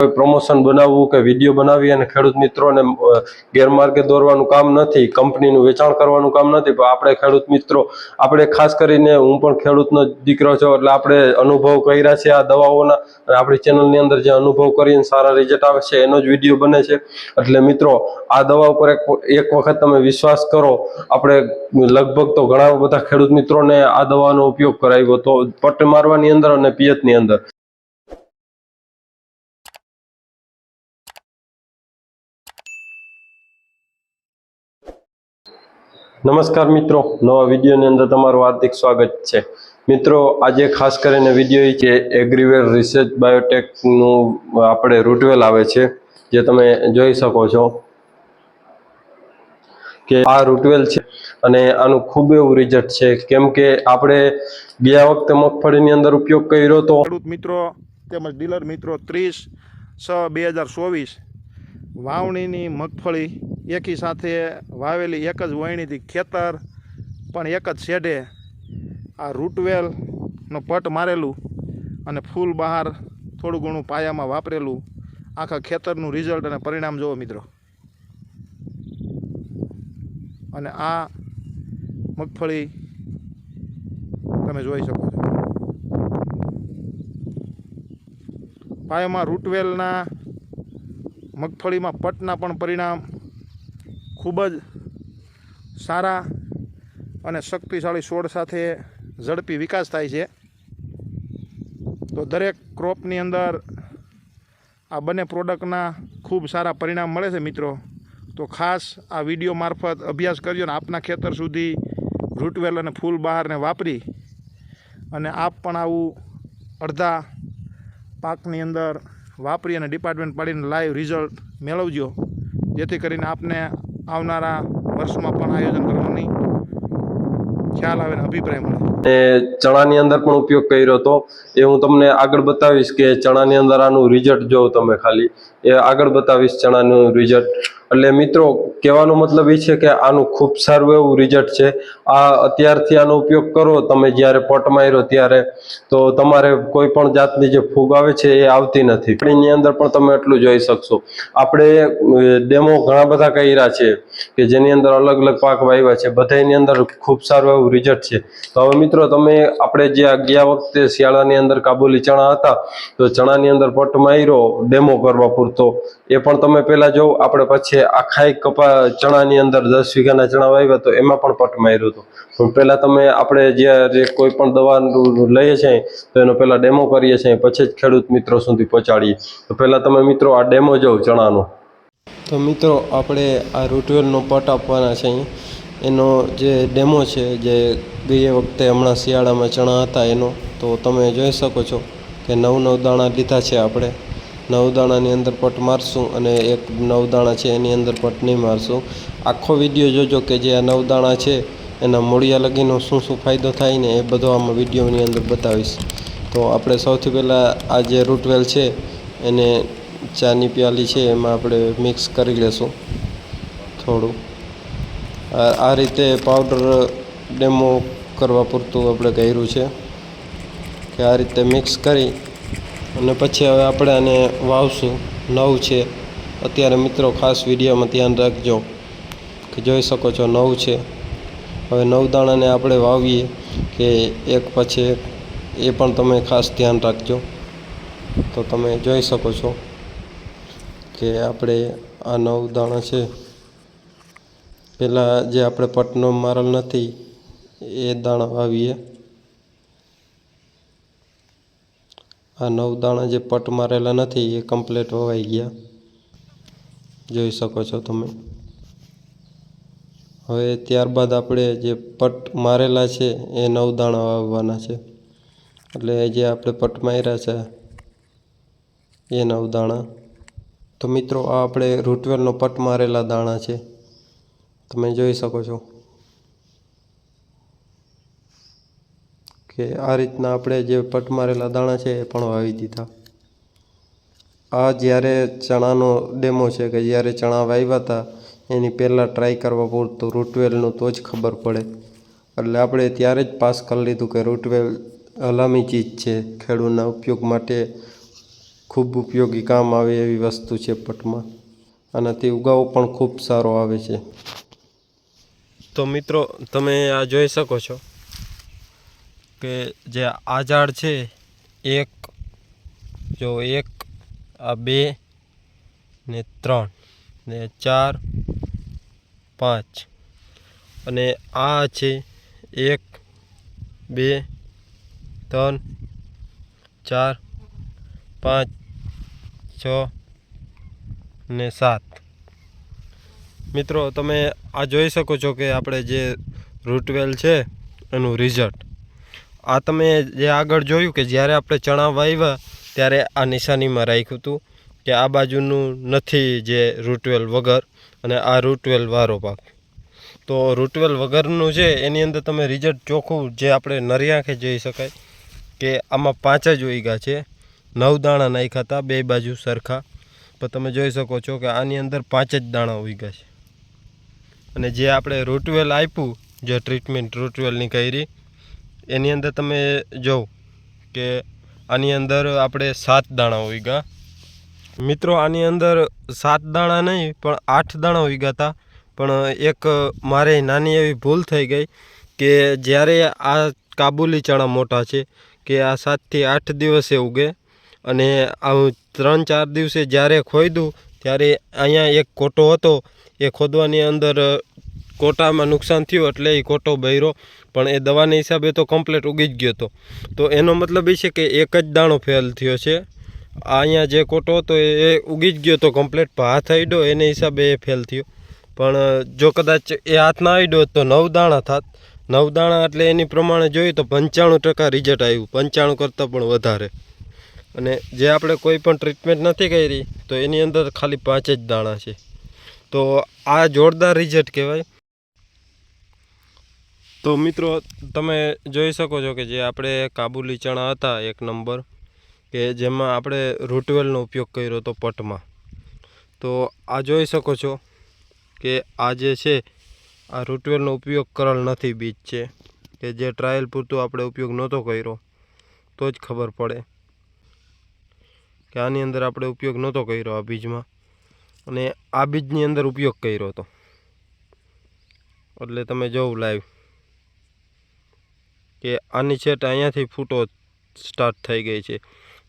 કોઈ પ્રમોશન બનાવવું કે વીડિયો બનાવી અને ખેડૂત મિત્રોને ગેરમાર્ગે દોરવાનું કામ નથી કંપનીનું વેચાણ કરવાનું કામ નથી, પણ આપણે ખેડૂત મિત્રો, આપણે ખાસ કરીને હું પણ ખેડૂતનો દીકરો છું, એટલે આપણે અનુભવ કર્યા છે આ દવાઓના, અને આપણી ચેનલની અંદર જે અનુભવ કરીને સારા રિઝલ્ટ આવે છે, એનો જ વીડિયો બને છે. એટલે મિત્રો, આ દવા ઉપર એક વખત તમે વિશ્વાસ કરો, આપણે લગભગ તો ઘણા બધા ખેડૂત મિત્રોને આ દવાનો ઉપયોગ કરાવ્યો તો પટ્ટ મારવાની અંદર અને પિયતની અંદર. નમસ્કાર મિત્રો. નવા વિડીયોની અંદર તમારું હાર્દિક સ્વાગત છે. મિત્રો, આજે ખાસ કરીને વીડિયો છે એગ્રીવેર રિસર્ચ બાયોટેકનું આપણે રૂટવેલ આવે છે, જે તમે જોઈ શકો છો કે આ રૂટવેલ છે અને આનું ખૂબ એવું રિઝલ્ટ છે. કેમ કે આપણે ગયા વખતે મગફળીની અંદર ઉપયોગ કર્યો તો મિત્રો તેમજ ડીલર મિત્રો ત્રીસ છ બે હજાર ચોવીસ વાવણીની મગફળી એકી સાથે વાવેલી એક જ વયણીથી ખેતર, પણ એક જ શેઢે આ રૂટવેલનો પટ મારેલું અને ફૂલ બહાર થોડું ઘણું પાયામાં વાપરેલું. આખા ખેતરનું રિઝલ્ટ અને પરિણામ જુઓ મિત્રો. અને આ મગફળી તમે જોઈ શકો છો. પાયામાં રૂટવેલના મગફળીમાં પટના પણ પરિણામ ખૂબ જ સારા અને શક્તિશાળી છોડ સાથે ઝડપી વિકાસ થાય છે. તો દરેક ક્રોપની અંદર આ બંને પ્રોડક્ટના ખૂબ સારા પરિણામ મળે છે મિત્રો. તો ખાસ આ વીડિયો મારફત અભ્યાસ કરજો ને આપના ખેતર સુધી રૂટવેલ અને ફૂલ બહારને વાપરી અને આપ પણ આવું અડધા પાકની અંદર વાપરી અને ડિપાર્ટમેન્ટ પાડીને લાઈવ રિઝલ્ટ મેળવજો. જેથી કરીને આપને આવનારા વર્ષમાં પણ આયોજન કરવાની ખ્યાલ આવે અભિપ્રાય મળે. એ ચણાની અંદર પણ ઉપયોગ કર્યો હતો. એ હું તમને આગળ બતાવીશ કે ચણાની અંદર આનું રિઝલ્ટ જોઉં તમે ખાલી. એ આગળ બતાવીશ ચણાનું રિઝલ્ટ એટલે મિત્રો, કહેવાનો મતલબ એ છે કે આનું ખૂબ સારું એવું રિઝલ્ટ છે. આ અત્યારથી આનો ઉપયોગ કરો, તમે જ્યારે પટ માર્યો ત્યારે. તો તમારે કોઈ પણ જાતની જે ફૂગ આવે છે એ આવતી નથી. એની અંદર પણ તમે એટલું જોઈ શકશો. આપણે ડેમો ઘણા બધા કર્યા છે કે જેની અંદર અલગ અલગ પાક વાવ્યા છે. બધાની અંદર ખૂબ સારું એવું રિઝલ્ટ છે. તો હવે મિત્રો, તમે, આપણે જે ગયા વખતે શિયાળાની અંદર કાબુલી ચણા હતા, તો ચણાની અંદર પટ માર્યો ડેમો કરવા પૂરતો. એ પણ તમે પહેલાં જો આપણે પછી આખાય કપા ચણાની અંદર દસ વીઘાના ચણા વાવ્યા તો એમાં પણ પટ માર્યું હતું. પહેલાં તમે આપણે જ્યારે કોઈ પણ દવાનું લઈએ છીએ, તો એનો પહેલા ડેમો કરીએ છીએ, પછી જ ખેડૂત મિત્રો સુધી પહોંચાડીએ. તો પહેલાં તમે મિત્રો આ ડેમો જાઓ ચણાનો. તો મિત્રો, આપણે આ રૂટવેલનો પટ આપવાના છે એનો જે ડેમો છે, જે ગઈ વખતે હમણાં શિયાળામાં ચણા હતા એનો, તો તમે જોઈ શકો છો કે નવ નવ દાણા લીધા છે આપણે. નવ દાણાની અંદર પટ મારશું અને એક નવ દાણા છે એની અંદર પટ નહીં મારશું. આખો વીડિયો જોજો કે જે આ નવ દાણા છે, એના મૂળિયા લગીનો શું શું ફાયદો થાય ને એ બધો આમાં વિડીયોની અંદર બતાવીશ. તો આપણે સૌથી પહેલાં આ જે રૂટવેલ છે, એને ચાની પ્યાલી છે એમાં આપણે મિક્સ કરી લેશું. થોડું. આ રીતે પાવડર ડેમો કરવા પૂરતું આપણે કર્યું છે. કે આ રીતે મિક્સ કરી અને પછી હવે આપણે આને વાવશું. નવ છે. અત્યારે મિત્રો ખાસ વિડીયોમાં ધ્યાન રાખજો કે જોઈ શકો છો નવ છે. હવે નવ દાણાને આપણે વાવીએ કે એક પછી એક, એ પણ તમે ખાસ ધ્યાન રાખજો. તો તમે જોઈ શકો છો કે આપણે આ નવ દાણા છે. પહેલાં જે આપણે પટનો મારલ નથી, એ દાણા વાવીએ. આ નવ દાણા જે પટ મારેલા નથી, એ કમ્પ્લેટ વવાઈ ગયા. જોઈ શકો છો તમે. હવે ત્યારબાદ આપણે જે પટ મારેલા છે, એ નવ દાણા વાવવાના છે. એટલે જે આપણે પટ માર્યા છે, એ નવ દાણા. તો મિત્રો, આ આપણે રૂટવેલનો પટ મારેલા દાણા છે. તમે જોઈ શકો છો. કે આ રીતના આપણે જે પટ મારેલા દાણા છે એ પણ વાવી દીધા. આ જ્યારે ચણાનો ડેમો છે કે જ્યારે ચણા વાવ્યા હતા, એની પહેલાં ટ્રાય કરવા પૂરતું રૂટવેલનું તો જ ખબર પડે. એટલે આપણે ત્યારે જ પાસ કરી લીધું કે રૂટવેલ હલામી ચીજ છે, ખેડૂતના ઉપયોગ માટે ખૂબ ઉપયોગી કામ આવે એવી વસ્તુ છે પટમાં. આનાથી ઉગાવો પણ ખૂબ સારો આવે છે. તો મિત્રો, તમે આ જોઈ શકો છો. કે જે આ ઝાડ છે, એક, જો એક, આ બે ને ત્રણ ને ચાર, પાંચ. અને આ છે એક, બે, ત્રણ, ચાર, પાંચ, છ ને સાત. મિત્રો, તમે આ જોઈ શકો છો કે આપણે જે રૂટવેલ છે, એનું રિઝલ્ટ આ તમે જે આગળ જોયું કે જ્યારે આપણે ચણા વાવ્યા ત્યારે આ નિશાનીમાં રાખ્યું હતું કે આ બાજુનું નથી જે રૂટવેલ વગર અને આ રૂટવેલ વારો પાક તો રૂટવેલ વગરનું છે એની અંદર તમે રિઝલ્ટ ચોખ્ખું જે આપણે નરી આંખે જોઈ શકાય કે આમાં પાંચ જ ઉગ્યા છે. નવ દાણા નાખ્યા હતા, બે બાજુ સરખા. પણ તમે જોઈ શકો છો કે આની અંદર પાંચ જ દાણા ઉગ્યા છે. અને જે આપણે રૂટવેલ આપ્યું, જે ટ્રીટમેન્ટ રૂટવેલની કરી એની અંદર તમે જોવ કે આની અંદર આપણે સાત દાણા ઉગ્યા મિત્રો, આની અંદર સાત દાણા નહીં, પણ આઠ દાણા ઉગ્યા હતા પણ એક મારે નાની એવી ભૂલ થઈ ગઈ કે જ્યારે આ કાબુલી ચણા મોટા છે કે આ સાતથી આઠ દિવસે ઉગે અને આ ત્રણ ચાર દિવસે જ્યારે ખોદ્યું ત્યારે અહીંયા એક કોટો હતો, એ ખોદવાની અંદર કોટામાં નુકસાન થયું એટલે એ કોટો બૈરો, પણ એ દવાના હિસાબે તો કમ્પ્લેટ ઉગી જ ગયો હતો તો એનો મતલબ એ છે કે એક જ દાણો ફેલ થયો છે. અહીંયા જે કોટો હતો એ ઉગી જ ગયો હતો કમ્પ્લેટ હાથ આડ્યો એને હિસાબે એ ફેલ થયો. પણ, જો કદાચ એ હાથ ના આડ્યો તો નવ દાણા થાત. નવ દાણા એટલે એની પ્રમાણે જોઈએ તો પંચાણું ટકા રિઝલ્ટ આવ્યું પંચાણું કરતાં પણ વધારે. અને જે આપણે કોઈ પણ ટ્રીટમેન્ટ નથી કરી, તો એની અંદર ખાલી પાંચ જ દાણા છે. તો આ જોરદાર રિઝલ્ટ કહેવાય. તો મિત્રો, તમે જોઈ શકો છો કે જે આપણે કાબુલી ચણા હતા, એક નંબર, કે જેમાં આપણે રૂટવેલનો ઉપયોગ કર્યો હતો પટમાં. તો આ જોઈ શકો છો કે આ જે છે, આ રૂટવેલનો ઉપયોગ કરેલ નથી બીજ છે, કે જે ટ્રાયલ પૂરતું આપણે ઉપયોગ નહોતો કર્યો, તો જ ખબર પડે કે આની અંદર આપણે ઉપયોગ નહોતો કર્યો આ બીજમાં. અને આ બીજની અંદર ઉપયોગ કર્યો હતો. એટલે તમે જોઉં લાઈવ કે આની છેટ અહીંયાથી ફૂટો સ્ટાર્ટ થઈ ગઈ છે.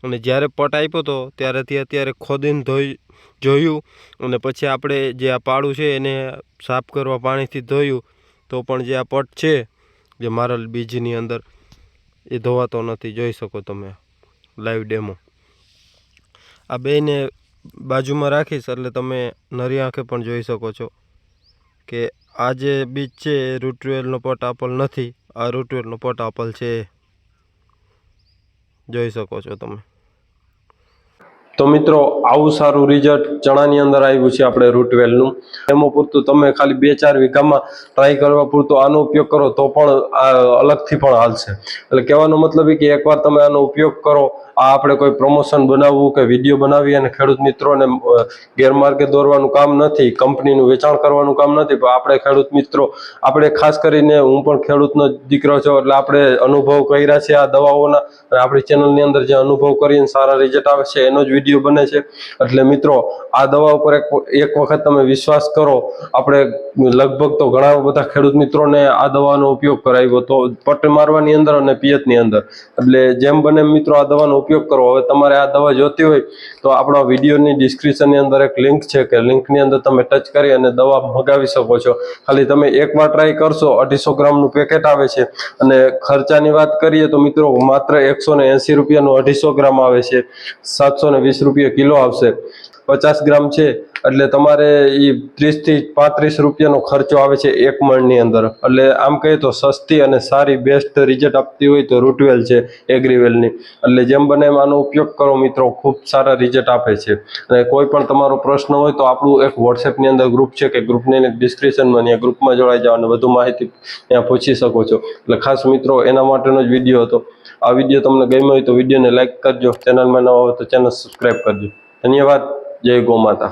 અને જ્યારે પટ આપ્યો હતો ત્યારેથી અત્યારે ખોદીને ધોઈ, જોયું અને પછી આપણે જે આ પાડું છે એને સાફ કરવા પાણીથી ધોયું, તો પણ જે આ પટ છે, જે મારેલ બીજની અંદર, એ ધોવાતો નથી. જોઈ શકો તમે લાઈવ ડેમો આ બેને બાજુમાં રાખીશ એટલે તમે નરી આંખે પણ જોઈ શકો છો કે આ જે બીજ છે, એ રૂટવેલનો પટ આપેલ નથી. આ રૂટવેલનો પટ આપલ છે. જોઈ શકો છો તમે. તો મિત્રો, આવું સારું રિઝલ્ટ ચણાની અંદર આવ્યું છે આપણે રૂટવેલનું એમાં પૂરતું તમે ખાલી બે ચાર વીઘામાં ટ્રાય કરવા પૂરતું આનો ઉપયોગ કરો તો પણ અલગથી પણ હાલશે. એટલે કહેવાનો મતલબ એ કે એકવાર તમે આનો ઉપયોગ કરો, આ આપણે કોઈ પ્રમોશન બનાવવું કે વીડિયો બનાવી અને ખેડૂત મિત્રોને ગેરમાર્ગે દોરવાનું કામ નથી કંપનીનું વેચાણ કરવાનું કામ નથી, પણ આપણે ખેડૂત મિત્રો, આપણે ખાસ કરીને હું પણ ખેડૂતનો દીકરો છું, એટલે આપણે અનુભવ કર્યા છે આ દવાઓના, અને આપણી ચેનલની અંદર જે અનુભવ કરીને સારા રિઝલ્ટ આવે છે, એનો જ વીડિયો બને છે. એટલે મિત્રો, આ દવા ઉપર એક વખત તમે વિશ્વાસ કરો. આપણે લગભગ તો ઘણા બધા ખેડૂત મિત્રોને આ દવાનો ઉપયોગ કરાવ્યો તો પટ મારવાની અંદર અને પિયતની અંદર. એટલે જેમ બને મિત્રો આ દવાનો ઉપયોગ કરો. હવે તમારે આ દવા જોતી હોય, તો આપણા વિડીયોની ડિસ્ક્રિપ્શનની અંદર એક લિંક છે કે લિંકની અંદર તમે ટચ કરી અને દવા મગાવી શકો છો. ખાલી તમે એકવાર ટ્રાય કરશો, અઢીસો ગ્રામનું પેકેટ આવે છે. અને ખર્ચાની વાત કરીએ તો મિત્રો, માત્ર એકસો ને એંસી રૂપિયાનું અઢીસો ગ્રામ આવે છે. સાતસો ને રૂપિયા કિલો આવશે. પચાસ ગ્રામ છે, એટલે તમારે એ ત્રીસથી પાંત્રીસ રૂપિયાનો ખર્ચો આવે છે એક મણની અંદર. એટલે આમ કહીએ તો સસ્તી અને સારી બેસ્ટ રિઝલ્ટ આપતી હોય તો રૂટવેલ છે એગ્રીવેલની એટલે જેમ બને એમ આનો ઉપયોગ કરો મિત્રો, ખૂબ સારા રિઝલ્ટ આપે છે. અને કોઈ પણ તમારો પ્રશ્ન હોય તો આપણું એક વોટ્સએપની અંદર ગ્રુપ છે કે ગ્રુપની ડિસ્ક્રિપ્શનમાં ત્યાં ગ્રુપમાં જોડાઈ જાઓ અને વધુ માહિતી ત્યાં પૂછી શકો છો. એટલે ખાસ મિત્રો, એના માટેનો જ વીડિયો હતો. આ વીડિયો તમને ગમ્યો હોય તો વિડીયોને લાઇક કરજો. ચેનલમાં ન હોય તો ચેનલ સબસ્ક્રાઈબ કરજો. ધન્યવાદ. જય ગૌ માતા